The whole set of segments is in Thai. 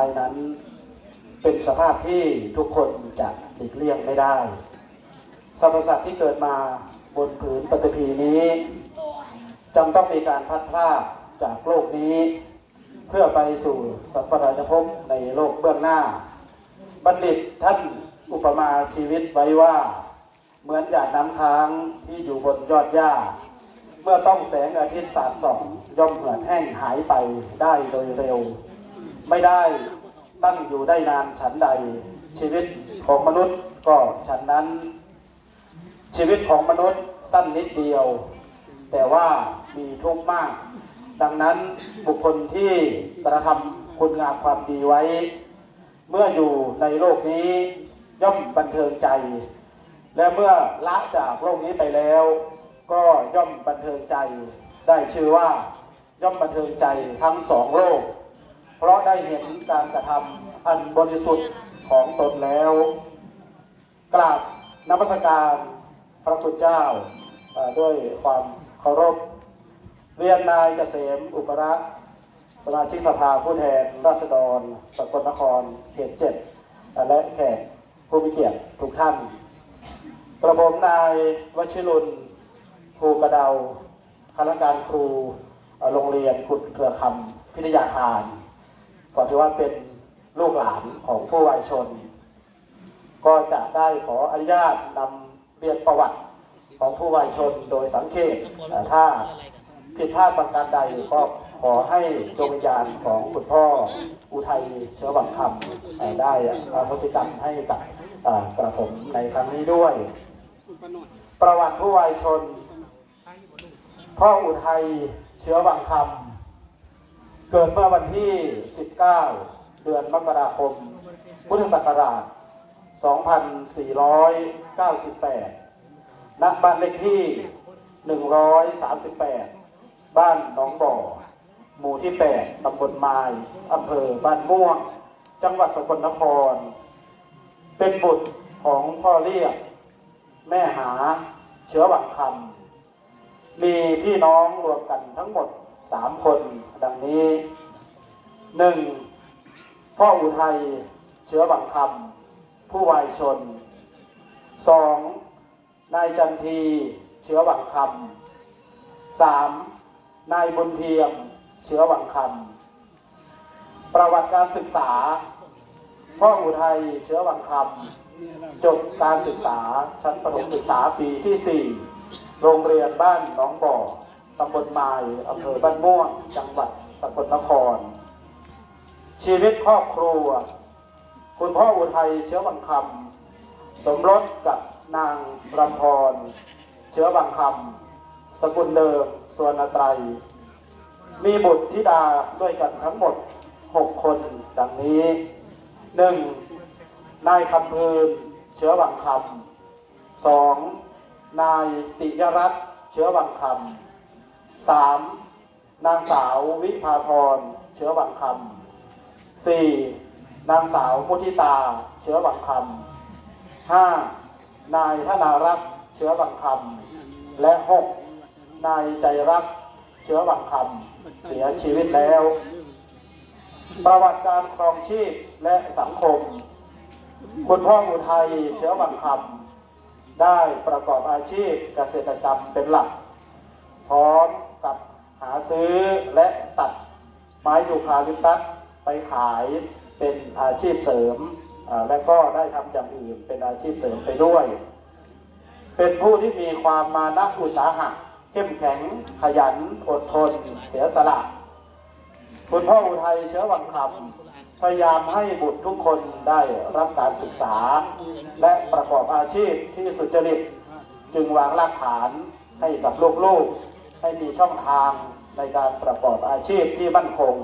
ายนั้น เป็นสภาพที่ทุกคนจะหลีกเลี่ยงไม่ได้สรรพสัตว์ที่เกิดมาบนผืนปฐพีนี้จำต้องมีการพัดพรากจากโลกนี้ เพื่อไปสู่สัพพราชภพในโลกเบื้องหน้า บัณฑิตท่านอุปมาชีวิตไว้ว่า เหมือนหยาดน้ำค้างที่อยู่บนยอดหญ้า เมื่อต้องแสงอาทิตย์สาดส่องย่อมเหือดแห้งหายไปได้โดยเร็ว ไม่ได้ตั้งอยู่ได้นานฉันใด ชีวิตของมนุษย์ก็ฉันนั้น ชีวิตของมนุษย์สั้นนิดเดียว แต่ว่ามีทุกข์มาก ดังนั้นบุคคลที่กระทำคุณงามความดีไว้ เมื่ออยู่ในโลกนี้ย่อมบันเทิงใจ และเมื่อละจากโลกนี้ไปแล้ว ก็ย่อมบันเทิงใจ ได้ชื่อว่าย่อมบันเทิงใจทั้งสองโลก เพราะได้เห็นการกระทำอันบริสุทธิ์ของตนแล้ว กราบนมัสการพระคุณเจ้าด้วยความเคารพ เรียนนายเกษมอุปรักสมาชิกสภาผู้แทนราษฎรสกลนครเขตเจ็ดและแขกผู้มีเกียรติทุกท่าน กระผมนายวชิรุณภูกระเดาคณะการครูโรงเรียนขุดเครือคำพิทยาคาร ก็ถือว่าเป็นลูกหลานของผู้วัยชน ก็จะได้ขออนุญาตนำเรียนประวัติของผู้วัยชนโดยสังเกตถ้าผิดพลาดประการใดก็ขอให้ดวงวิญญาณของคุณพ่ออุทัยเชื้อหวังคำได้อโหสิกรรมให้กับกระผมในครั้งนี้ด้วย ประวัติผู้วัยชน พ่ออุทัยเชื้อวังคำ เกิดเมื่อวันที่ 19 เดือนมกราคม พุทธศักราช 2498 ณ บ้านเลขที่ 138 บ้านหนองบ่อ หมู่ที่ 8 ตำบลไม้อำเภอบ้านม่วง จังหวัดสกลนคร เป็นบุตรของพ่อเรียก แม่หา เชื้อหวังคำมีพี่น้องรวมกันทั้งหมด สามคน ดังนี้หนึ่งพ่ออุทัยเชื้อหวังคำผู้วายชนสองนายจันทีเชื้อหวังคำสามนายบุญเทียมเชื้อวังคำประวัติการศึกษา พ่ออุทัยเชื้อวังคำจบการศึกษาชั้นประถมศึกษาปีที่ 4 โรงเรียนบ้านหนองบ่อ ตำบลไม้อำเภอบ้านม่วง จังหวัดสกลนคร ชีวิตครอบครัว คุณพ่ออุทัยเชื้อวังคำสมรสกับนางรำพร เชื้อวังคำสกุลเดิมสวนไตร มีบุตรธิดาด้วยกันทั้งหมด 6 คนดังนี้ 1. นายคำพืนเชื้อวังคำสองนายติยรัตน์เชื้อวังคำ สามนางสาววิภาพร เชื้อวังคำสี่นางสาวมุทิตา เชื้อวังคำห้านายธนารักษ์เชื้อวังคำและหกนายใจรักเชื้อวังคำเสียชีวิตแล้ว ประวัติการครองชีพและสังคม คุณพ่ออุทัยเชื้อวังคำได้ประกอบอาชีพเกษตรกรรมเป็นหลัก พร้อมกับหาซื้อและตัดไม้ยูคาลิปตัสไปขายเป็นอาชีพเสริม และก็ได้ทำอย่างอื่นเป็นอาชีพเสริมไปด้วย เป็นผู้ที่มีความมานะอุตสาหะเข้มแข็งขยันอดทนเสียสละคุณพ่ออุทัยเชื้อวังคำพยายามให้บุตรทุกคนได้รับการศึกษา และประกอบอาชีพที่สุจริต จึงวางรากฐานให้กับลูกๆ ให้มีช่องทางในการประกอบอาชีพที่มั่นคง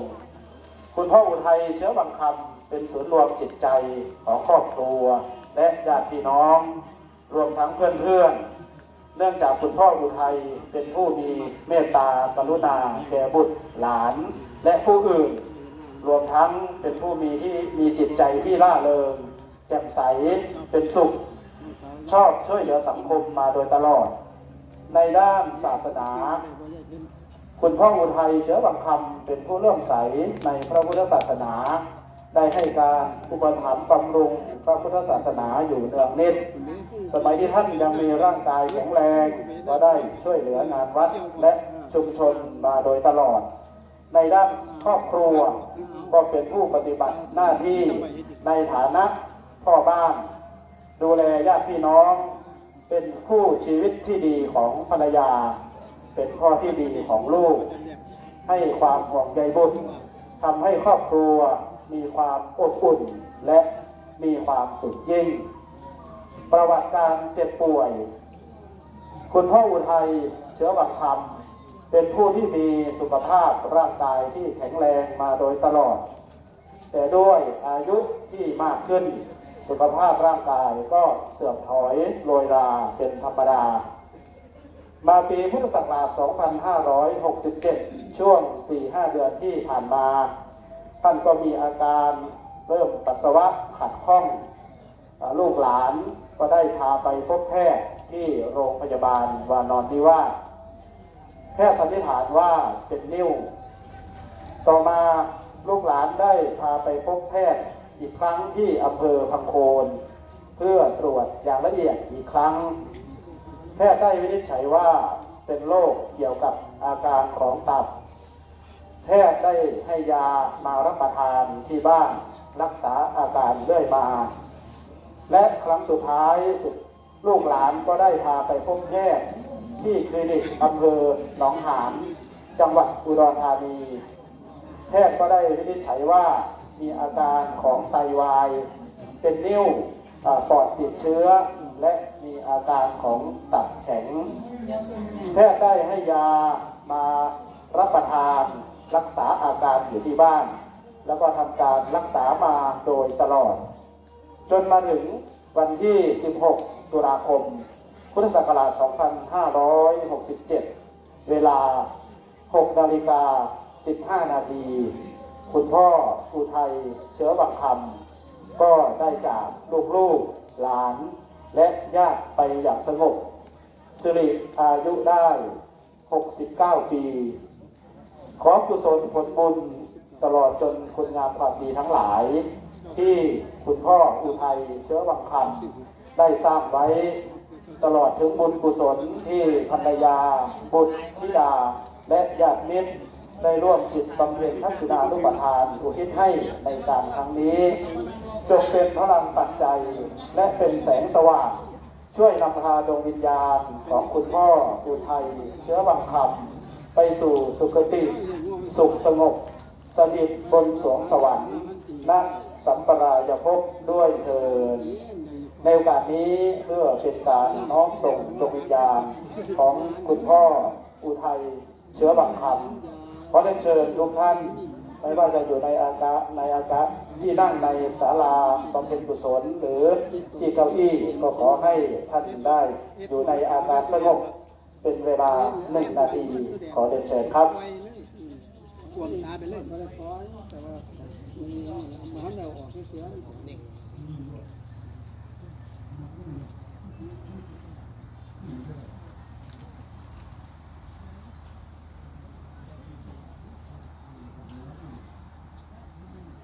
คุณพ่ออุทัยเชื้อวังคำเป็นศูนย์รวมจิตใจของครอบครัว และญาติพี่น้อง รวมทั้งเพื่อนๆเนื่องจากคุณพ่ออุทัยเป็นผู้มีเมตตากรุณาแก่บุตรหลาน และผู้อื่น รวมทั้งเป็นผู้มีที่มีจิตใจที่ล่าเริงแจ่มใสเป็นสุข ชอบช่วยเหลือสังคมมาโดยตลอด ในด้านศาสนา คุณพ่ออุทัยเชื้อวังคำเป็นผู้เลื่อมใสในพระพุทธศาสนา ได้ให้การอุปถัมภ์บำรุงพระพุทธศาสนาอยู่เนืองนิดสมัยที่ท่านยังมีร่างกายแข็งแรงก็ได้ช่วยเหลืองานวัดและชุมชนมาโดยตลอด ในด้านครอบครัวก็เป็นผู้ปฏิบัติหน้าที่ในฐานะพ่อบ้าน ดูแลญาติพี่น้อง เป็นคู่ชีวิตที่ดีของภรรยา เป็นพ่อที่ดีของลูก ให้ความห่วงใยบุญทำให้ครอบครัวมีความอบอุ่นและมีความสุขยิ่ง ประวัติการเจ็บป่วย คุณพ่ออุทัยเชื้อวังคำเป็นผู้ที่มีสุขภาพร่างกายที่แข็งแรงมาโดยตลอด แต่ด้วยอายุที่มากขึ้น สุขภาพร่างกายก็เสื่อมถอยโรยราเป็นธรรมดา มาปีพุทธศักราช 2567 ช่วง 4-5 เดือนที่ผ่านมา ท่านก็มีอาการเริ่มปัสสาวะขัดข้อง ลูกหลานก็ได้พาไปพบแพทย์ที่โรงพยาบาลวานอนนิวาแพทย์สันนิษฐานว่าเป็นนิ้ว ต่อมาลูกหลานได้พาไปพบแพทย์ อีกครั้งที่อำเภอพังโคนเพื่อตรวจอย่างละเอียดอีกครั้ง แพทย์ได้วินิจฉัยว่าเป็นโรคเกี่ยวกับอาการของตับ แพทย์ได้ให้ยามารับประทานที่บ้านรักษาอาการเรื่อยมา และครั้งสุดท้ายลูกหลานก็ได้พาไปพบแพทย์ที่คลินิกอำเภอหนองหานจังหวัดอุดรธานี แพทย์ก็ได้วินิจฉัยว่า มีอาการของไตวาย เป็นนิ่วปอดติดเชื้อ และมีอาการของตับแข็ง แพทย์ได้ให้ยามารับประทานรักษาอาการอยู่ที่บ้าน แล้วก็ทำการรักษามาโดยตลอด จนมาถึงวันที่ 16 ตุลาคม พุทธศักราช 2567 เวลา 6 นาฬิกา 15 นาที คุณพ่อ อุทัยเชื้อบังคำก็ได้จากลูกๆหลาน และญาติไปอย่างสงบสิริอายุได้ 69 ปี ขอกุศลผลบุญตลอดจนคุณงามความดีทั้งหลาย ที่คุณพ่ออุทัยเชื้อวังคำได้สร้างไว้ตลอดถึงบุญกุศลที่ภรรยาบุตรธิดาและญาติมิตร ได้ร่วมจิตบำเพ็ญทักษิณานุปทานอุทิศให้ในการครั้งนี้ จงเป็นพลังปัจจัย และเป็นแสงสว่าง ช่วยนำพาดวงวิญญาณของคุณพ่ออุทัยเชื้อวังคำไปสู่สุคติ สุขสงบสถิตบนสวงสวรรค์ณสัมปรายภพด้วยเถิดในโอกาสนี้เพื่อเป็นการน้อมส่งดวงวิญญาณของคุณพ่ออุทัยเชื้อบังคำ ขอเรียนเชิญทุกท่านไม่ว่าจะอยู่ในอากาศในอากาศที่นั่งในศาลาบำเพ็ญกุศลหรือที่เก้าอี้ก็ขอให้ท่านได้อยู่ในอาการสงบเป็นเวลาหนึ่งนาทีขอเรียนเชิญครับกวงสาไปเล่นก็ได้พอแต่ว่ามันเอาออกเสียเ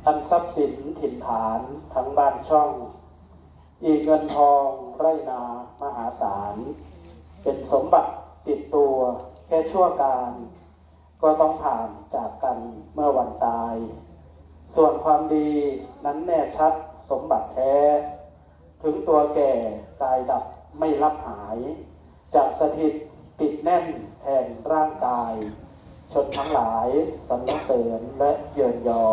ทั้งทรัพย์สินถิ่นฐานทั้งบ้านช่อง อีกเงินทองไรนามหาศาล เป็นสมบัติติดตัวแค่ชั่วการ ก็ต้องผ่านจากกันเมื่อวันตาย ส่วนความดีนั้นแน่ชัดสมบัติแท้ ถึงตัวแก่กายดับไม่รับหายจะสถิตติดแน่นแทนร่างกาย ชนทั้งหลายสรรเสริญและเยินยอ